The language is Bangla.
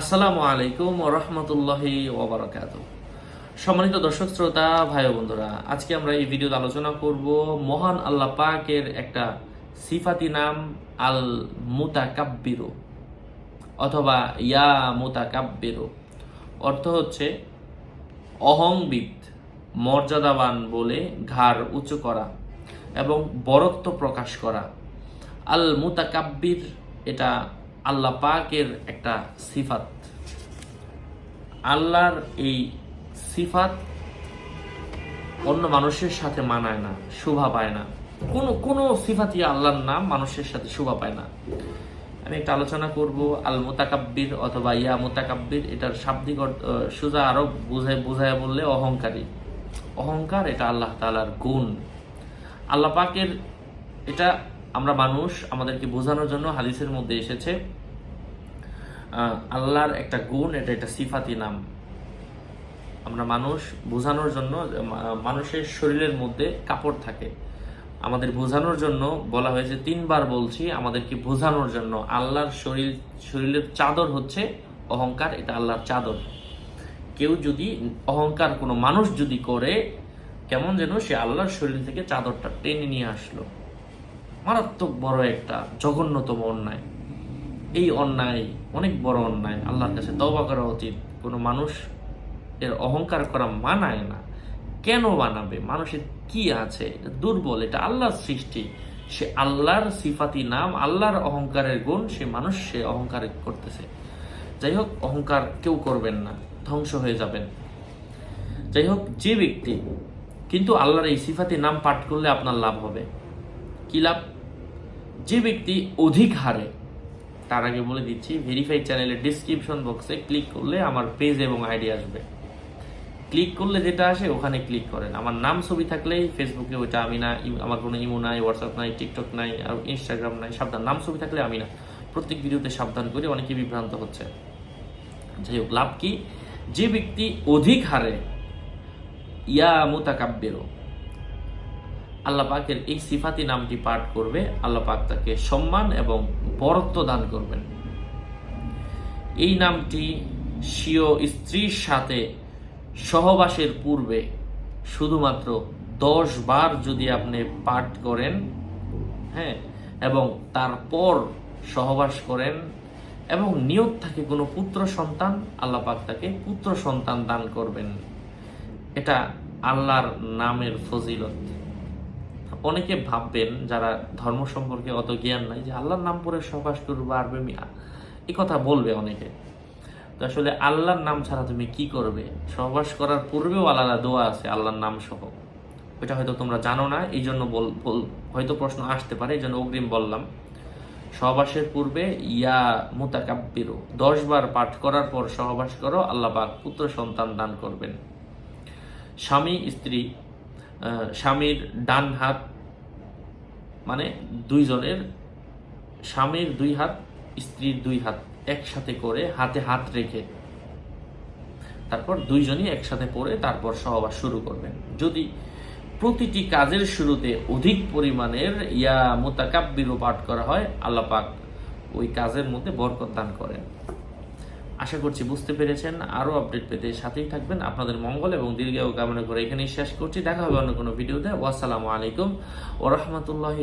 আসসালামু আলাইকুম রহমতুল্লাহি ওবরাকাত সম্মানিত দর্শক, শ্রোতা, ভাই বন্ধুরা, আজকে আমরা এই ভিডিওতে আলোচনা করব মহান আল্লাহ পাকের একটা সিফাতি নাম আল মুতাকাব্বিরু অথবা ইয়া মুতা মুতাকাব্বিরু। অর্থ হচ্ছে অহংবিদ, মর্যাদাবান বলে ঘাড় উঁচু করা এবং বরত্ব প্রকাশ করা। আল মুতাকাব্বির এটা আল্লাহ পাকের একটা সিফাত। আল্লাহর এই সিফাত অন্য মানুষের সাথে মানায় না, শোভা পায় না। কোনো কোনো সিফাতই আল্লাহর নাম মানুষের সাথে শোভা পায় না। আমি একটা আলোচনা করব আল মোতাকাব্বির অথবা ইয়া মোতাকাব্বির, এটার শাব্দিক সোজা আরও বুঝায় বুঝায় বললে অহংকারী। অহংকার এটা আল্লাহ তাআলার গুণ। আল্লাহ পাকের, এটা আমরা মানুষ আমাদেরকে বোঝানোর জন্য হাদিসের মধ্যে এসেছে। আল্লাহর একটা গুণ, এটা একটা সিফাতি নাম। আমরা মানুষ বোঝানোর জন্য মানুষের শরীরের মধ্যে কাপড় থাকে। আমাদের বোঝানোর জন্য বলা হয়েছে, তিনবার বলছি, আমাদেরকে বোঝানোর জন্য। আল্লাহর শরীর, শরীরের চাদর হচ্ছে অহংকার, এটা আল্লাহর চাদর। কেউ যদি অহংকার কোনো মানুষ যদি করে, কেমন যেন সে আল্লাহর শরীর থেকে চাদরটা টেনে নিয়ে আসলো। মারাত্মক বড় একটা জঘন্যতম অন্যায়। এই অন্যায়, অনেক বড় অন্যায়, আল্লাহর কাছে তওবা করা উচিত। কোনো মানুষ এর অহংকার করা মানায় না। কেন বানাবে মানুষের কি আছে? এটা দুর্বল, এটা আল্লাহর সৃষ্টি। সে আল্লাহর সিফাতি নাম, আল্লাহর অহংকারের গুণ, সে মানুষ সে অহংকার করতেছে। যাই হোক, অহংকার কেউ করবেন না, ধ্বংস হয়ে যাবেন। যাই হোক, যে ব্যক্তি, কিন্তু আল্লাহর এই সিফাতি নাম পাঠ করলে আপনার লাভ হবে। কি লাভ? যে ব্যক্তি অধিক হারে তার আগে বলে দিচ্ছি ভেরিফাইড চ্যানেলের ডিসক্রিপশন বক্সে ক্লিক করলে আমার পেজ এবং আইডি আসবে। ক্লিক করলে যেটা আসে, ওখানে ক্লিক করেন। আমার নাম, ছবি থাকলেই ফেসবুকে ওইটা আমি না আমার কোনো ইমো নাই হোয়াটসঅ্যাপ নাই টিকটক নাই, আর ইনস্টাগ্রাম নাই, সাবধান। নাম, ছবি থাকলে আমি না। প্রত্যেক ভিডিওতে সাবধান করে অনেকে বিভ্রান্ত হচ্ছে। যাই হোক, লাভ কি? যে ব্যক্তি অধিক হারে ইয়া মুতাকাব্বেরো আল্লাহ পাকের এই সিফাতি নামটি পাঠ করবে। আল্লাহ পাক তাকে সম্মান এবং বরত্ব দান করবেন। এই নামটি স্বীয় স্ত্রীর সাথে সহবাসের পূর্বে শুধুমাত্র দশ বার যদি আপনি পাঠ করেন হ্যাঁ এবং তারপর সহবাস করেন এবং নিয়ত থাকে কোনো পুত্র সন্তান, আল্লাহ পাক তাকে পুত্র সন্তান দান করবেন। এটা আল্লাহর নামের ফজিলত। অনেকে ভাববেন, যারা ধর্ম সম্পর্কে অত জ্ঞান নাই, যে আল্লাহর নাম পরে সহবাস করব আরবে মিয়া এই কথা বলবে অনেকে। তো আসলে আল্লাহর নাম ছাড়া তুমি কি করবে? সহবাস করার পূর্বেও আলাদা দোয়া আছে, আল্লাহর নাম সহ। ওইটা হয়তো তোমরা জানো না এই জন্য বল, হয়তো প্রশ্ন আসতে পারে, এই জন্য অগ্রিম বললাম। সহবাসের পূর্বে, ইয়া মুতাকাব্বিরু, দশ বার পাঠ করার পর সহবাস করো, আল্লাহ পুত্র সন্তান দান করবেন। স্বামী, স্ত্রী স্বামীর ডান হাত মানে দুইজনের স্বামীর দুই হাত, স্ত্রীর দুই হাত একসাথে করে হাতে হাত রেখে তারপর দুইজনই একসাথে পড়ে তারপর সহবাস শুরু করবেন। যদি প্রতিটি কাজের শুরুতে অধিক পরিমাণের ইয়া মোতাকাব্বিরও পাঠ করা হয় আল্লাপাক ওই কাজের মধ্যে বরকত দান করেন। আশা করছি বুঝতে পেরেছেন। আরও আপডেট পেতে সাথেই থাকবেন। আপনাদের মঙ্গল এবং দীর্ঘায়ু কামনা করে এখানেই শেষ করছি। দেখা হবে অন্য কোনো ভিডিওতে। ওয়াসসালামু আলাইকুম ও রহমতুল্লাহি